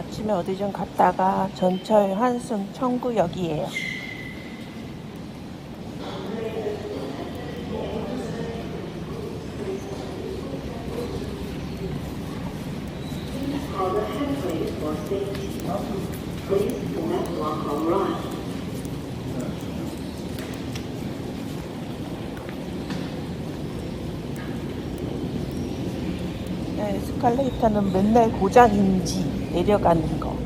아침에 어디 좀 갔다가 전철 환승 청구역이에요. 네, 에스컬레이터는 맨날 고장인지 내려가는 거.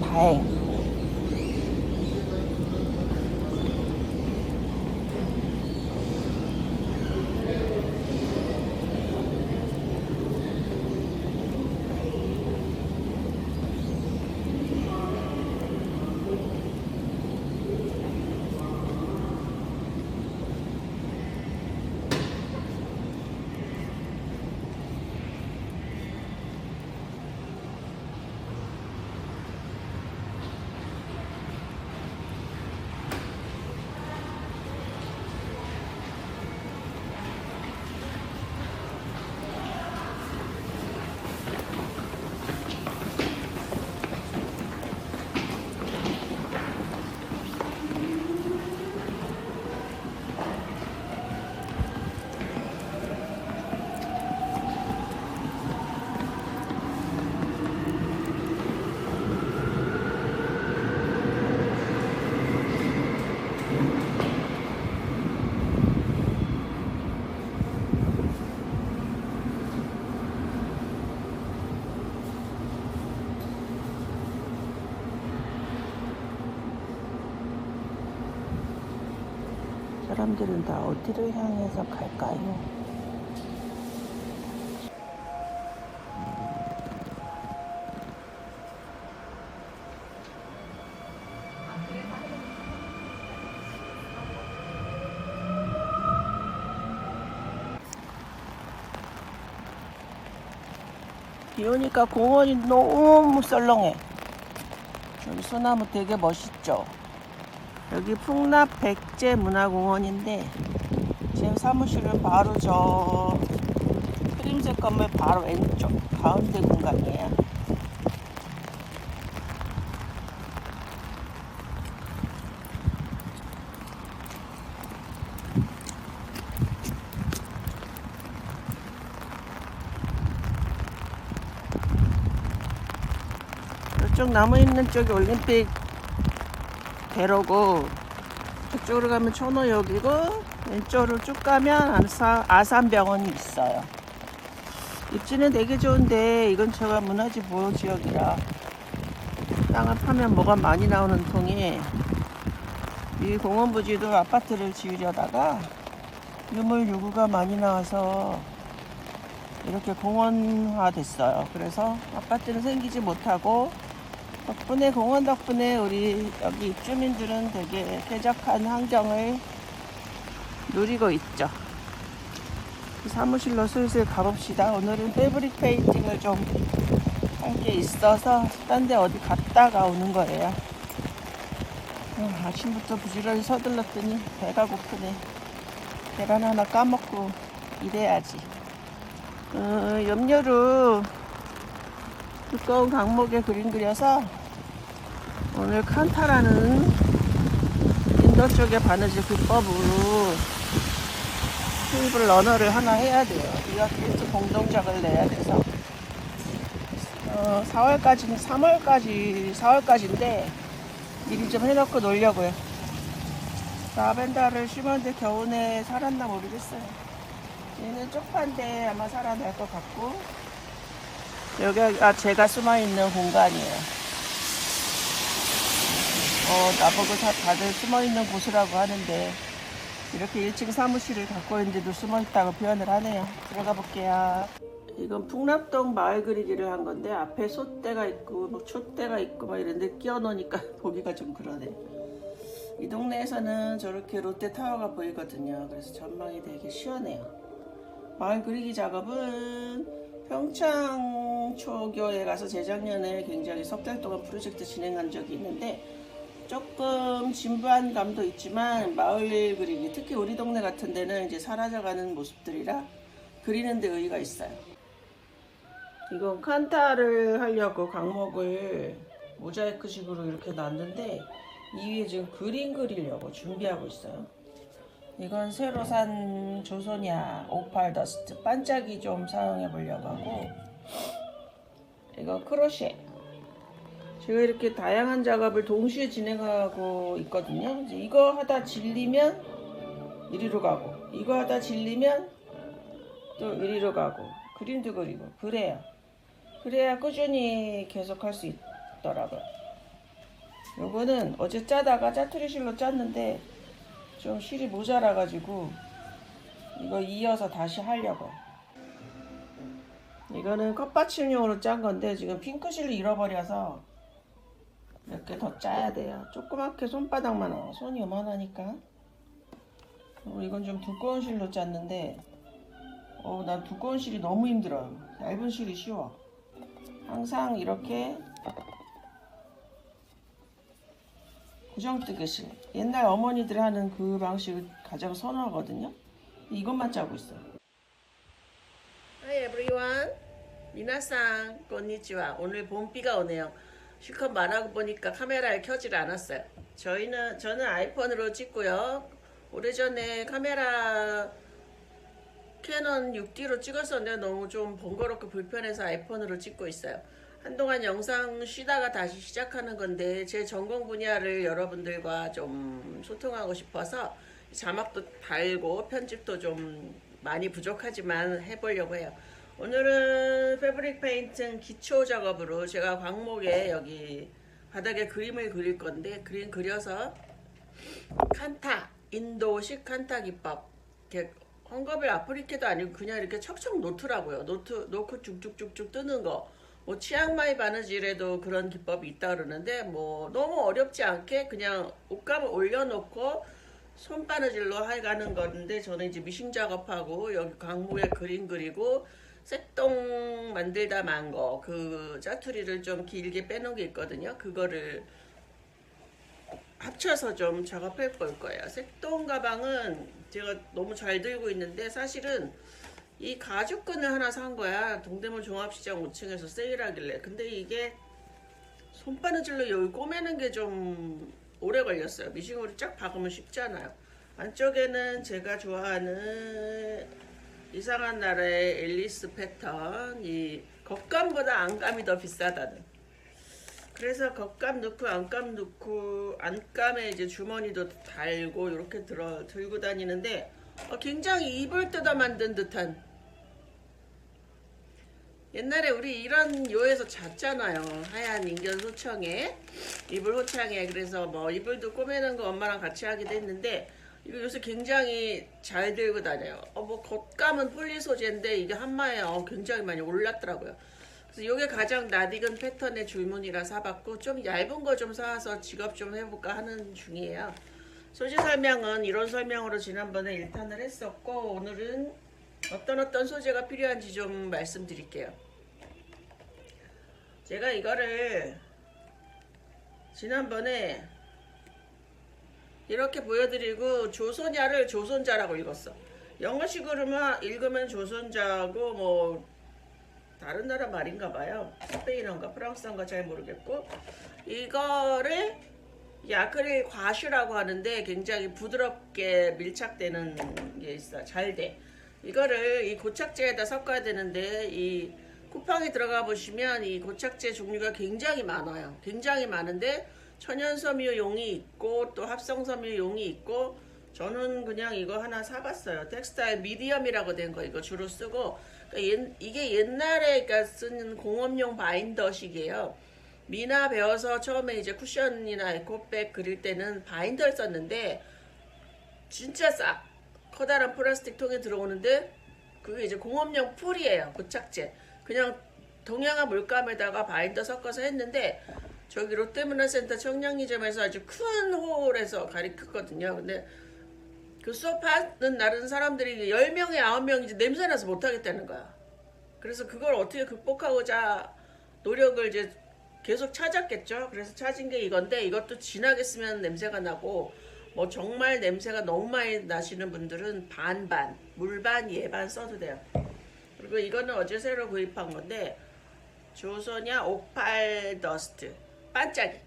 다행. 사람들은 다 어디를 향해서 갈까요? 비 오니까 공원이 너무 썰렁해. 저기 소나무 되게 멋있죠? 여기 풍납 백제 문화공원인데 제 사무실은 바로 저 크림색 건물 바로 왼쪽 가운데 공간이에요. 이쪽 나무 있는 쪽이 올림픽 대로고 그쪽으로 가면 천호역이고 왼쪽으로 쭉 가면 아산, 아산병원이 있어요. 입지는 되게 좋은데 이 근처가 문화지 보호 지역이라 땅을 파면 뭐가 많이 나오는 통에 이 공원 부지도 아파트를 지으려다가 유물 유구가 많이 나와서 이렇게 공원화 됐어요. 그래서 아파트는 생기지 못하고 덕분에 공원 덕분에 우리 여기 입주민들은 되게 쾌적한 환경을 누리고 있죠. 사무실로 슬슬 가봅시다. 오늘은 패브릭 페인팅을 좀 한 게 있어서 딴 데 어디 갔다가 오는 거예요. 어, 아침부터 부지런히 서둘렀더니 배가 고프네. 계란 하나 까먹고 일해야지. 어, 염료로 두꺼운 강목에 그림 그려서 오늘 칸타라는 인도 쪽의 바느질 기법으로 테이블 러너를 하나 해야 돼요. 계속 공동작을 내야 돼서 어, 4월까지는 3월까지 4월까지인데 미리 좀 해놓고 놀려고요. 라벤더를 심었는데 겨우내 살았나 모르겠어요. 얘는 쪽파인데 아마 살아날 것 같고 여기가 제가 숨어 있는 공간이에요. 어, 나보고 다, 다들 숨어 있는 곳이라고 하는데 이렇게 1층 사무실을 갖고 있는데도 숨어 있다고 표현을 하네요. 들어가 볼게요. 이건 풍납동 마을 그리기를 한 건데 앞에 소대가 있고 뭐 촛대가 있고 막 이런데 끼워 놓으니까 보기가 좀 그러네. 이 동네에서는 저렇게 롯데타워가 보이거든요. 그래서 전망이 되게 시원해요. 마을 그리기 작업은 평창 초교에 가서 재작년에 굉장히 석 달 동안 프로젝트 진행한 적이 있는데 조금 진부한 감도 있지만 마을 그리기 특히 우리 동네 같은 데는 이제 사라져가는 모습들이라 그리는 데 의의가 있어요. 이건 칸타를 하려고 강목을 모자이크식으로 이렇게 놨는데 이 위에 지금 그림 그리려고 준비하고 있어요. 이건 새로 산 조소냐 오팔 더스트 반짝이 좀 사용해 보려고 하고 이거 크로셰 제가 이렇게 다양한 작업을 동시에 진행하고 있거든요. 이거 하다 질리면 이리로 가고 이거 하다 질리면 또 이리로 가고 그림도 그리고 그래요. 그래야 꾸준히 계속 할 수 있더라고요. 요거는 어제 짜다가 짜투리 실로 짰는데 좀 실이 모자라 가지고 이거 이어서 다시 하려고요. 이거는 컵받침용으로 짠 건데 지금 핑크실을 잃어버려서 몇 개 더 짜야 돼요. 조그맣게 손바닥만 와. 손이 요만하니까. 그리고 이건 좀 두꺼운 실로 짰는데 어, 난 두꺼운 실이 너무 힘들어요. 얇은 실이 쉬워. 항상 이렇게 고정뜨개 실. 옛날 어머니들 하는 그 방식을 가장 선호하거든요. 이것만 짜고 있어요. Hi everyone. 미나상, 건니치와. 오늘 봄비가 오네요. 실컷 말하고 보니까 카메라를 켜질 않았어요. 저희는, 저는 아이폰으로 찍고요. 오래전에 카메라 캐논 6D로 찍었었는데 너무 좀 번거롭고 불편해서 아이폰으로 찍고 있어요. 한동안 영상 쉬다가 다시 시작하는 건데 제 전공 분야를 여러분들과 좀 소통하고 싶어서 자막도 달고 편집도 좀 많이 부족하지만 해보려고 해요. 오늘은 패브릭 페인팅 기초 작업으로 제가 광목에 여기 바닥에 그림을 그릴 건데 그림 그려서 칸타 인도식 칸타 기법 이렇게 헝겊을 아프리케도 아니고 그냥 이렇게 척척 놓더라고요. 노트 놓고 쭉쭉쭉쭉 뜨는 거. 뭐 치앙마이 바느질에도 그런 기법이 있다 그러는데 뭐 너무 어렵지 않게 그냥 옷감을 올려놓고 손바느질로 해가는 건데 저는 이제 미싱 작업하고 여기 강목에 그림 그리고 색동 만들다 만 거 그 짜투리를 좀 길게 빼놓은 게 있거든요. 그거를 합쳐서 좀 작업해 볼 거예요. 색동 가방은 제가 너무 잘 들고 있는데 사실은 이 가죽끈을 하나 산 거야. 동대문 종합시장 5층에서 세일하길래. 근데 이게 손바느질로 여기 꼬매는 게 좀 오래 걸렸어요. 미싱으로 쫙 박으면 쉽잖아요. 안쪽에는 제가 좋아하는 이상한 나라의 앨리스 패턴, 이 겉감보다 안감이 더 비싸다는. 그래서 겉감 넣고 안감 넣고 안감에 이제 주머니도 달고 이렇게 들어 들고 다니는데 어, 굉장히 입을 뜯어 만든 듯한. 옛날에 우리 이런 요에서 잤잖아요. 하얀 인견 소청에. 이불 호창에. 그래서 뭐 이불도 꼬매는 거 엄마랑 같이 하기도 했는데 이거 요새 굉장히 잘 들고 다녀요 어 뭐 겉감은 폴리 소재인데 이게 한마에 어, 굉장히 많이 올랐더라고요 그래서 이게 가장 낯익은 패턴의 줄무늬라 사봤고 좀 얇은 거 좀 사와서 직업 좀 해볼까 하는 중이에요. 소재 설명은 이런 설명으로 지난번에 1탄을 했었고 오늘은 어떤 어떤 소재가 필요한지 좀 말씀드릴게요. 제가 이거를 지난번에 이렇게 보여드리고 조선야를 조선자라고 읽었어. 영어식으로 만 읽으면 조선자고 뭐 다른 나라 말인가 봐요. 스페인어인가 프랑스어인가 잘 모르겠고 이거를 야크릴 과슈라고 하는데 굉장히 부드럽게 밀착되는 게 있어. 잘 돼. 이거를 이 고착제에다 섞어야 되는데 이 쿠팡에 들어가 보시면 이 고착제 종류가 굉장히 많아요. 굉장히 많은데 천연섬유 용이 있고 또 합성섬유 용이 있고 저는 그냥 이거 하나 사봤어요. 텍스타일 미디엄이라고 된 거 이거 주로 쓰고 그러니까 옛- 이게 옛날에 그러니까 쓰는 공업용 바인더식이에요. 미나 배워서 처음에 이제 쿠션이나 에코백 그릴 때는 바인더를 썼는데 진짜 싸 커다란 플라스틱 통에 들어오는데 그게 이제 공업용 풀이에요 고착제 그냥 동양화 물감에다가 바인더 섞어서 했는데 저기 롯데문화센터 청량리점에서 아주 큰 홀에서 가리켰거든요 근데 그 수업하는 날은 사람들이 10명에 9명이 이제 냄새나서 못하겠다는 거야. 그래서 그걸 어떻게 극복하고자 노력을 이제 계속 찾았겠죠. 그래서 찾은 게 이건데 이것도 진하게 쓰면 냄새가 나고 뭐 정말 냄새가 너무 많이 나시는 분들은 반반, 물반, 예반 써도 돼요. 그리고 이거는 어제 새로 구입한 건데 조소냐 옥팔 더스트 반짝이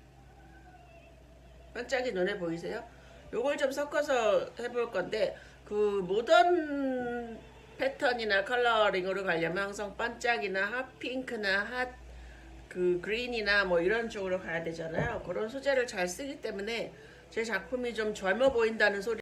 반짝이 눈에 보이세요? 요걸 좀 섞어서 해볼 건데 그 모던 패턴이나 컬러링으로 가려면 항상 반짝이나 핫핑크나 핫 그 그린이나 뭐 이런 쪽으로 가야 되잖아요. 그런 소재를 잘 쓰기 때문에 제 작품이 좀 젊어 보인다는 소리